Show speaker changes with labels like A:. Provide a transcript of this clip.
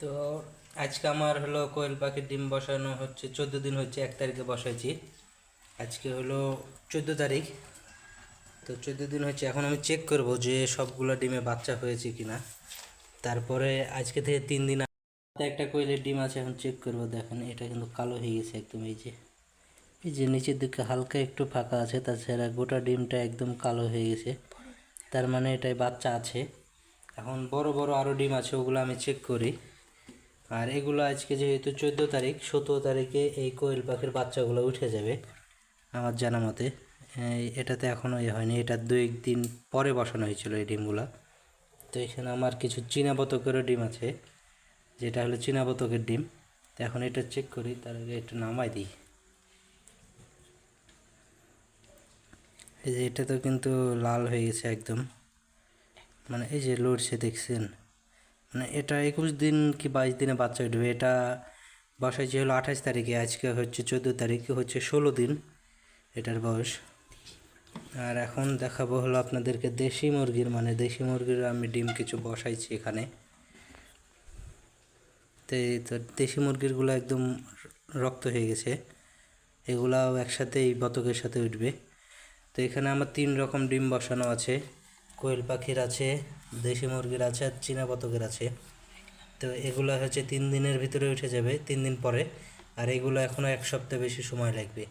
A: তো আজকে আমার হলো কোয়েল পাখির ডিম বসানো হচ্ছে, চোদ্দ দিন হচ্ছে, এক তারিখে বসাইছি। আজকে হলো চোদ্দ তারিখ। তো চোদ্দ দিন হচ্ছে, এখন আমি চেক করব যে সবগুলো ডিমে বাচ্চা হয়েছে কিনা। তারপরে আজকে থেকে তিন দিন একটা কোয়েলের ডিম আছে, এখন চেক করব। দেখেন, এটা কিন্তু কালো হয়ে গেছে একদম, এই যে। এই যে নিচের দিকে হালকা একটু ফাঁকা আছে, তাছাড়া গোটা ডিমটা একদম কালো হয়ে গেছে। তার মানে এটাই বাচ্চা আছে। এখন বড় বড় আরও ডিম আছে, ওগুলো আমি চেক করি। আর এগুলো আজকে যেহেতু চোদ্দ তারিখ, সতেরো তারিখে এই কোয়েল পাখির বাচ্চাগুলো উঠে যাবে আমার জানা মতে। এটাতে এখনও ইয়ে হয়নি, এটা দুই দিন পরে বসানো হয়েছিল এই ডিমগুলো। তো এখানে আমার কিছু চীনা বতকেরও ডিম আছে, যেটা হলো চীনা বতকের ডিম। তো এখন এটা চেক করি, তার আগে একটু নামাই দিই। এই যে এটা তো কিন্তু লাল হয়ে গেছে একদম। মানে এই যে লড়ছে দেখছেন? মানে এটা একুশ দিন কি বাইশ দিনে বাচ্চা উঠবে? এটা বসাইছে হলো আঠাশ তারিখে, আজকে হচ্ছে চোদ্দ তারিখে হচ্ছে ষোলো দিন এটার বয়স। আর এখন দেখাবো হলো আপনাদেরকে দেশি মুরগির মানে দেশি মুরগির আমি ডিম কিছু বসাইছি এখানে। তো দেশি মুরগিরগুলো একদম রক্ত হয়ে গেছে। এগুলাও একসাথে এই বতকের সাথে উঠবে। তো এখানে আমার তিন রকম ডিম বসানো আছে। কোয়েল পাখির আছে, দেশি মুরগির আছে আর চীনা বতকের আছে। তো এগুলো হচ্ছে তিন দিনের ভিতরে উঠে যাবে, তিন দিন পরে। আর এগুলো এখনও এক সপ্তাহ বেশি সময় লাগবে।